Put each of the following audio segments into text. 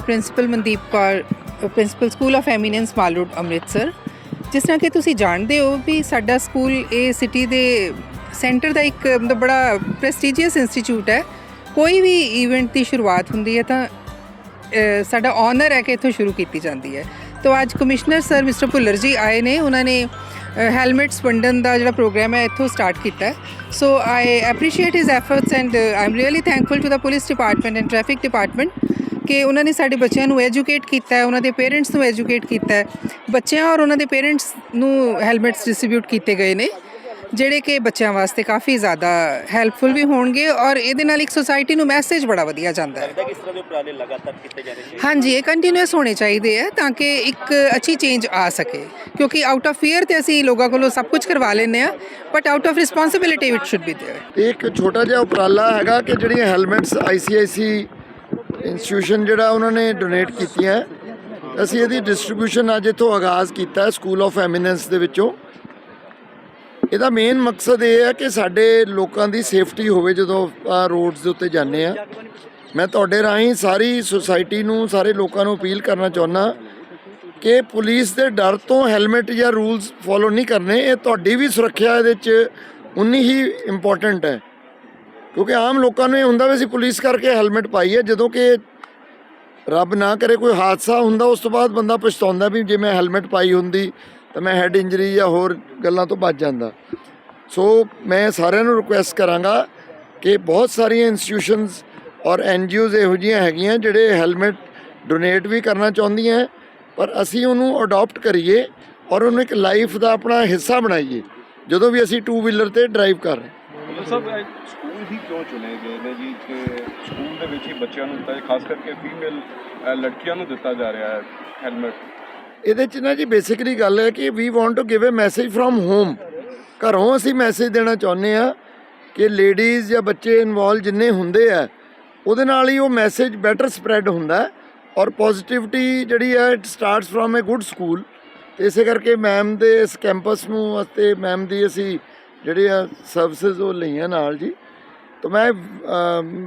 ਮੈਂ principal Mandeep Kaur principal school of eminence mall road Amritsar. ਜਿਸ ਤਰ੍ਹਾਂ ਕਿ ਤੁਸੀਂ ਜਾਣਦੇ ਹੋ ਵੀ ਸਾਡਾ ਸਕੂਲ ਇਹ ਸਿਟੀ ਦੇ ਸੈਂਟਰ ਦਾ ਇੱਕ ਮਤਲਬ ਬੜਾ ਪ੍ਰੈਸਟੀਜੀਅਸ ਇੰਸਟੀਚਿਊਟ ਹੈ। ਕੋਈ ਵੀ ਇਵੈਂਟ ਦੀ ਸ਼ੁਰੂਆਤ ਹੁੰਦੀ ਹੈ ਤਾਂ ਸਾਡਾ ਆਨਰ ਹੈ ਕਿ ਇੱਥੋਂ ਸ਼ੁਰੂ ਕੀਤੀ ਜਾਂਦੀ ਹੈ। ਤਾਂ ਅੱਜ ਕਮਿਸ਼ਨਰ ਸਰ ਮਿਸਟਰ ਭੁੱਲਰ ਜੀ ਆਏ ਨੇ, ਉਹਨਾਂ ਨੇ ਹੈਲਮਟਸ ਵੰਡਣ ਦਾ ਜਿਹੜਾ ਪ੍ਰੋਗਰਾਮ ਹੈ ਇੱਥੋਂ ਸਟਾਰਟ ਕੀਤਾ so I appreciate his efforts and I am really thankful to the police department and traffic department ਕਿ ਉਹਨਾਂ ਨੇ ਸਾਡੇ ਬੱਚਿਆਂ ਨੂੰ ਐਜੂਕੇਟ ਕੀਤਾ ਹੈ ਉਹਨਾਂ ਦੇ ਪੇਰੈਂਟਸ ਨੂੰ ਐਜੂਕੇਟ ਕੀਤਾ ਹੈ ਬੱਚਿਆਂ ਔਰ ਉਹਨਾਂ ਦੇ ਪੇਰੈਂਟਸ ਨੂੰ ਹੈਲਮਟਸ ਡਿਸਟ੍ਰੀਬਿਊਟ ਕੀਤੇ ਗਏ ਨੇ ਜਿਹੜੇ ਕਿ ਬੱਚਿਆਂ ਵਾਸਤੇ ਕਾਫੀ ਜ਼ਿਆਦਾ ਹੈਲਪਫੁਲ ਵੀ ਹੋਣਗੇ ਔਰ ਇਹਦੇ ਨਾਲ ਇੱਕ ਸੋਸਾਇਟੀ ਨੂੰ ਮੈਸੇਜ ਬੜਾ ਵਧੀਆ ਜਾਂਦਾ ਹੈ ਲੱਗਦਾ ਕਿ ਇਸ ਤਰ੍ਹਾਂ ਦੇ ਉਪਰਾਲੇ ਲਗਾਤਾਰ ਕੀਤੇ ਜਾ ਰਹੇ ਨੇ ਹਾਂਜੀ ਇਹ ਕੰਟੀਨਿਊਸ ਹੋਣੇ ਚਾਹੀਦੇ ਆ ਤਾਂ ਕਿ ਇੱਕ ਅੱਛੀ ਚੇਂਜ ਆ ਸਕੇ ਕਿਉਂਕਿ ਆਊਟ ਆਫ ਫੀਅਰ ਤੇ ਅਸੀਂ ਲੋਕਾਂ ਕੋਲੋਂ ਸਭ ਕੁਝ ਕਰਵਾ ਲੈਂਦੇ ਆ but out of responsibility it should be there ਇੱਕ ਛੋਟਾ ਜਿਹਾ ਉਪਰਾਲਾ ਹੈਗਾ ਕਿ ਜਿਹੜੀਆਂ ਹੈਲਮਟਸ ਆਈਸੀਆਈਸੀ ਇੰਸਟੀਟਿਊਸ਼ਨ ਜਿਹੜਾ ਉਹਨਾਂ ਨੇ ਡੋਨੇਟ ਕੀਤੀਆਂ ਅਸੀਂ ਇਹਦੀ ਡਿਸਟ੍ਰੀਬਿਊਸ਼ਨ ਅੱਜ ਇੱਥੋਂ ਆਗਾਜ਼ ਕੀਤਾ ਸਕੂਲ ਆਫ ਐਮੀਨੈਂਸ ਦੇ ਵਿੱਚੋਂ। ਇਹਦਾ ਮੇਨ ਮਕਸਦ ਇਹ ਹੈ ਕਿ ਸਾਡੇ ਲੋਕਾਂ ਦੀ ਸੇਫਟੀ ਹੋਵੇ ਜਦੋਂ ਰੋਡਸ ਦੇ ਉੱਤੇ ਜਾਂਦੇ ਆ ਮੈਂ ਤੁਹਾਡੇ ਰਾਹੀਂ ਸਾਰੀ ਸੁਸਾਇਟੀ ਨੂੰ, ਸਾਰੇ ਲੋਕਾਂ ਨੂੰ ਅਪੀਲ ਕਰਨਾ ਚਾਹੁੰਦਾ ਕਿ ਪੁਲਿਸ ਦੇ ਡਰ ਤੋਂ ਹੈਲਮਟ ਜਾਂ ਰੂਲਸ ਫੋਲੋ ਨਹੀਂ ਕਰਨੇ, ਇਹ ਤੁਹਾਡੀ ਵੀ ਸੁਰੱਖਿਆ ਇਹਦੇ 'ਚ ਉਨੀ ਹੀ ਇੰਪੋਰਟੈਂਟ ਹੈ। ਕਿਉਂਕਿ ਆਮ ਲੋਕਾਂ ਨੂੰ ਇਹ ਹੁੰਦਾ ਵੀ ਅਸੀਂ ਪੁਲਿਸ ਕਰਕੇ ਹੈਲਮਟ ਪਾਈ ਹੈ, ਜਦੋਂ ਕਿ ਰੱਬ ਨਾ ਕਰੇ ਕੋਈ ਹਾਦਸਾ ਹੁੰਦਾ, ਉਸ ਤੋਂ ਬਾਅਦ ਬੰਦਾ ਪਛਤਾਉਂਦਾ ਵੀ ਜੇ ਮੈਂ ਹੈਲਮਟ ਪਾਈ ਹੁੰਦੀ ਤਾਂ ਮੈਂ ਹੈਡ ਇੰਜਰੀ ਜਾਂ ਹੋਰ ਗੱਲਾਂ ਤੋਂ ਬਚ ਜਾਂਦਾ। ਸੋ ਮੈਂ ਸਾਰਿਆਂ ਨੂੰ ਰਿਕੁਐਸਟ ਕਰਾਂਗਾ ਕਿ ਬਹੁਤ ਸਾਰੀਆਂ ਇੰਸਟੀਟਿਊਸ਼ਨਸ ਔਰ ਐਨਜੀਓਜ਼ ਇਹੋ ਜਿਹੀਆਂ ਹੈਗੀਆਂ ਜਿਹੜੇ ਹੈਲਮਟ ਡੋਨੇਟ ਵੀ ਕਰਨਾ ਚਾਹੁੰਦੀਆਂ, ਪਰ ਅਸੀਂ ਉਹਨੂੰ ਅਡਾਪਟ ਕਰੀਏ ਔਰ ਉਹਨੂੰ ਇੱਕ ਲਾਈਫ ਦਾ ਆਪਣਾ ਹਿੱਸਾ ਬਣਾਈਏ, ਜਦੋਂ ਵੀ ਅਸੀਂ ਟੂ ਵੀਲਰ ਤੇ ਡਰਾਈਵ ਕਰ ਰਹੇ ਮਤਲਬ ਸਭ ਸਕੂਲ ਹੀ ਕਿਉਂ ਚੁਣੇ ਗਏ ਨੇ ਜੀ? ਕਿ ਸਕੂਲ ਦੇ ਵਿੱਚ ਹੀ ਬੱਚਿਆਂ ਨੂੰ ਦਿੱਤਾ ਖਾਸ ਕਰਕੇ ਫੀਮੇਲ ਲੜਕੀਆਂ ਨੂੰ ਦਿੱਤਾ ਜਾ ਰਿਹਾ ਹੈ ਹੈਲਮਟ ਇਹਦੇ ਚ ਨਾ ਜੀ ਬੇਸਿਕਲੀ ਗੱਲ ਹੈ ਕਿ we want to give a message from home ਘਰੋਂ ਅਸੀਂ ਮੈਸੇਜ ਦੇਣਾ ਚਾਹੁੰਦੇ ਆ ਕਿ ਲੇਡੀਜ਼ ਜਾਂ ਬੱਚੇ ਇਨਵੋਲ ਜਿੰਨੇ ਹੁੰਦੇ ਆ ਉਹਦੇ ਨਾਲ ਹੀ ਉਹ ਮੈਸੇਜ ਬੈਟਰ ਸਪਰੈਡ ਹੁੰਦਾ ਔਰ ਪੋਜ਼ਿਟਿਵਿਟੀ ਜਿਹੜੀ ਹੈ it starts from a good school ਇਸੇ ਕਰਕੇ ਮੈਮ ਦੇ ਇਸ ਕੈਂਪਸ ਨੂੰ ਅਤੇ ਮੈਮ ਦੀ ਅਸੀਂ ਜਿਹੜੀ ਆ ਸਰਵਿਸਿਜ਼ ਉਹ ਲਈਆਂ ਨਾਲ ਜੀ। ਤਾਂ ਮੈਂ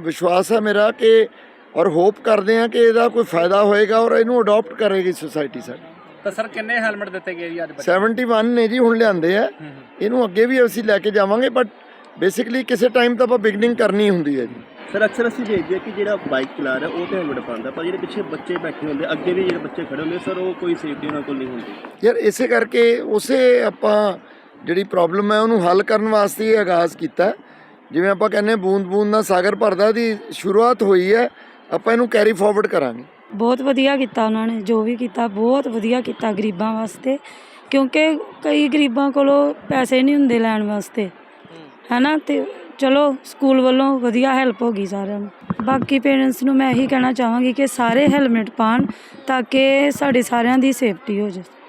ਵਿਸ਼ਵਾਸ ਹੈ ਮੇਰਾ ਕਿ ਔਰ ਹੋਪ ਕਰਦੇ ਹਾਂ ਕਿ ਇਹਦਾ ਕੋਈ ਫਾਇਦਾ ਹੋਏਗਾ ਔਰ ਇਹਨੂੰ ਅਡਾਪਟ ਕਰੇਗੀ ਸੁਸਾਇਟੀ ਸਾਡੀ। ਤਾਂ ਸਰ ਕਿੰਨੇ ਹੈਲਮਟ ਦਿੱਤੇ ਗਏ ਜੀ ਅੱਜ ਬੱਚੇ? 71 ਨੇ ਜੀ ਹੁਣ ਲਿਆਂਦੇ ਆ। ਇਹਨੂੰ ਅੱਗੇ ਵੀ ਅਸੀਂ ਲੈ ਕੇ ਜਾਵਾਂਗੇ ਬਟ ਬੇਸਿਕਲੀ ਕਿਸੇ ਟਾਈਮ ਤਾਂ ਆਪਾਂ ਬਿਗਨਿੰਗ ਕਰਨੀ ਹੁੰਦੀ ਹੈ ਜੀ। ਸਰ ਅਕਸਰ ਅਸੀਂ ਦੇਖਦੇ ਹਾਂ ਕਿ ਜਿਹੜਾ ਬਾਈਕ ਚਲਾ ਰਿਹਾ ਉਹ ਤੇ ਹੈਲਮਟ ਪਾਉਂਦਾ ਪਰ ਜਿਹੜੇ ਪਿੱਛੇ ਬੱਚੇ ਬੈਠੇ ਹੁੰਦੇ ਅੱਗੇ ਵੀ ਜਿਹੜੇ ਬੱਚੇ ਖੜੇ ਹੁੰਦੇ ਸਰ ਉਹ ਕੋਈ ਸੇਫਟੀ ਉਹਨਾਂ ਕੋਲ ਨਹੀਂ ਹੁੰਦੀ। ਯਾਰ ਇਸੇ ਕਰਕੇ ਉਸੇ ਆਪਾਂ ਜਿਹੜੀ ਪ੍ਰੋਬਲਮ ਹੈ ਉਹਨੂੰ ਹੱਲ ਕਰਨ ਵਾਸਤੇ ਇਹ ਆਗਾਜ਼ ਕੀਤਾ। ਜਿਵੇਂ ਆਪਾਂ ਕਹਿੰਦੇ ਬੂੰਦ ਬੂੰਦ ਨਾਲ ਸਾਗਰ ਭਰਦਾ ਦੀ ਸ਼ੁਰੂਆਤ ਹੋਈ ਹੈ, ਆਪਾਂ ਇਹਨੂੰ ਕੈਰੀ ਫਾਰਵਰਡ ਕਰਾਂਗੇ। ਬਹੁਤ ਵਧੀਆ ਕੀਤਾ ਉਹਨਾਂ ਨੇ, ਜੋ ਵੀ ਕੀਤਾ, ਬਹੁਤ ਵਧੀਆ ਕੀਤਾ ਗਰੀਬਾਂ ਵਾਸਤੇ। ਕਿਉਂਕਿ ਕਈ ਗਰੀਬਾਂ ਕੋਲੋਂ ਪੈਸੇ ਨਹੀਂ ਹੁੰਦੇ ਲੈਣ ਵਾਸਤੇ। ਹੈਨਾ? ਤੇ ਚਲੋ, ਸਕੂਲ ਵੱਲੋਂ ਵਧੀਆ ਹੈਲਪ ਹੋ ਗਈ ਸਾਰਿਆਂ ਨੂੰ। ਬਾਕੀ ਪੇਰੈਂਟਸ ਨੂੰ ਮੈਂ ਇਹੀ ਕਹਿਣਾ ਚਾਹਾਂਗੀ ਕਿ ਸਾਰੇ ਹੈਲਮਟ ਪਾਣ ਤਾਂ ਕਿ ਸਾਡੇ ਸਾਰਿਆਂ ਦੀ ਸੇਫਟੀ ਹੋ ਜਾਵੇ